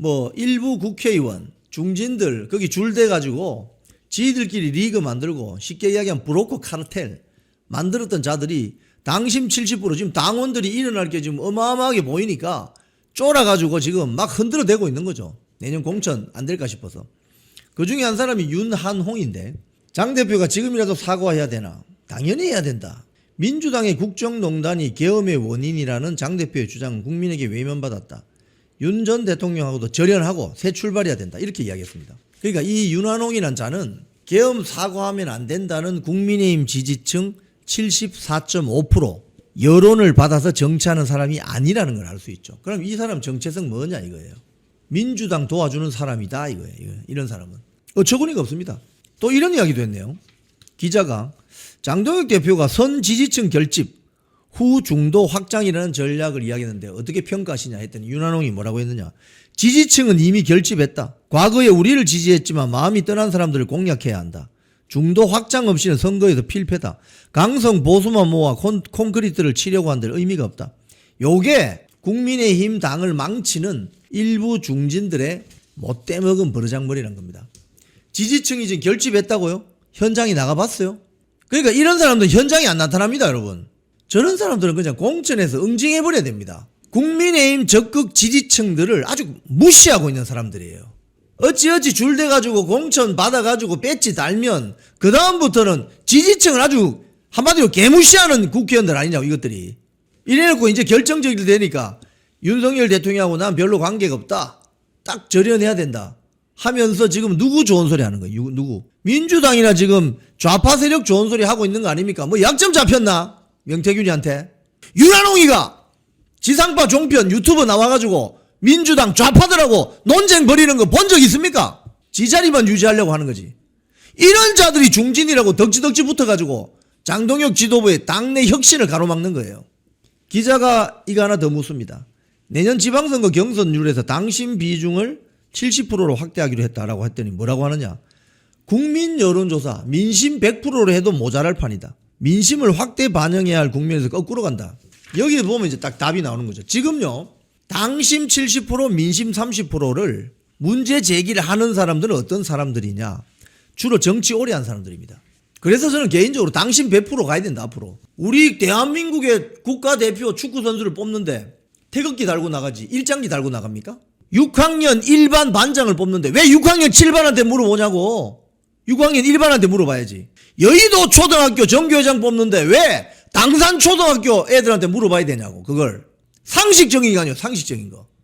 뭐 일부 국회의원, 중진들 거기 줄대 가지고 지들끼리 리그 만들고 쉽게 이야기하면 브로커 카르텔 만들었던 자들이 당심 70% 지금 당원들이 일어날 게 지금 어마어마하게 보이니까 쫄아가지고 지금 막 흔들어 대고 있는 거죠. 내년 공천 안 될까 싶어서. 그 중에 한 사람이 윤한홍인데 장 대표가 지금이라도 사과해야 되나? 당연히 해야 된다. 민주당의 국정농단이 계엄의 원인이라는 장 대표의 주장은 국민에게 외면받았다. 윤 전 대통령하고도 절연하고 새 출발해야 된다. 이렇게 이야기했습니다. 그러니까 이 윤한홍이라는 자는 계엄 사과하면 안 된다는 국민의힘 지지층 74.5% 여론을 받아서 정치하는 사람이 아니라는 걸 알 수 있죠. 그럼 이 사람 정체성 뭐냐 이거예요. 민주당 도와주는 사람이다 이거예요. 이거. 이런 사람은 어처구니가 없습니다. 또 이런 이야기도 했네요. 기자가 장동혁 대표가 선 지지층 결집 후 중도 확장이라는 전략을 이야기했는데 어떻게 평가하시냐 했더니 윤한홍이 뭐라고 했느냐. 지지층은 이미 결집했다. 과거에 우리를 지지했지만 마음이 떠난 사람들을 공략해야 한다. 중도 확장 없이는 선거에서 필패다. 강성 보수만 모아 콘, 콘크리트를 치려고 한들 의미가 없다. 요게 국민의힘 당을 망치는 일부 중진들의 못돼 먹은 버르장머리란 겁니다. 지지층이 지금 결집했다고요? 현장에 나가봤어요? 그러니까 이런 사람들은 현장에 안 나타납니다, 여러분. 저런 사람들은 그냥 공천에서 응징해버려야 됩니다. 국민의힘 적극 지지층들을 아주 무시하고 있는 사람들이에요. 어찌어찌 줄대가지고 공천 받아가지고 배지 달면 그 다음부터는 지지층을 아주 한마디로 개무시하는 국회의원들 아니냐고 이것들이. 이래놓고 이제 결정적이 되니까 윤석열 대통령하고 난 별로 관계가 없다. 딱 절연해야 된다. 하면서 지금 누구 좋은 소리 하는 거예요? 유- 누구? 민주당이나 지금 좌파 세력 좋은 소리 하고 있는 거 아닙니까? 뭐 약점 잡혔나? 명태균이한테. 유한홍이가 지상파 종편 유튜브 나와가지고 민주당 좌파들하고 논쟁 벌이는 거 본 적 있습니까? 지 자리만 유지하려고 하는 거지. 이런 자들이 중진이라고 덕지덕지 붙어가지고 장동혁 지도부의 당내 혁신을 가로막는 거예요. 기자가 이거 하나 더 묻습니다. 내년 지방선거 경선률에서 당심 비중을 70%로 확대하기로 했다라고 했더니 뭐라고 하느냐. 국민 여론조사 민심 100%로 해도 모자랄 판이다. 민심을 확대 반영해야 할 국면에서 거꾸로 간다. 여기 보면 이제 딱 답이 나오는 거죠. 지금요. 당심 70% 민심 30%를 문제 제기를 하는 사람들은 어떤 사람들이냐. 주로 정치 오래 한 사람들입니다. 그래서 저는 개인적으로 당신 100% 가야 된다 앞으로. 우리 대한민국의 국가대표 축구 선수를 뽑는데 태극기 달고 나가지 일장기 달고 나갑니까? 6학년 일반 반장을 뽑는데 왜 6학년 7반한테 물어보냐고. 6학년 1반한테 물어봐야지. 여의도 초등학교 정교회장 뽑는데 왜 당산 초등학교 애들한테 물어봐야 되냐고 그걸. 상식적인 게 아니에요 상식적인 거.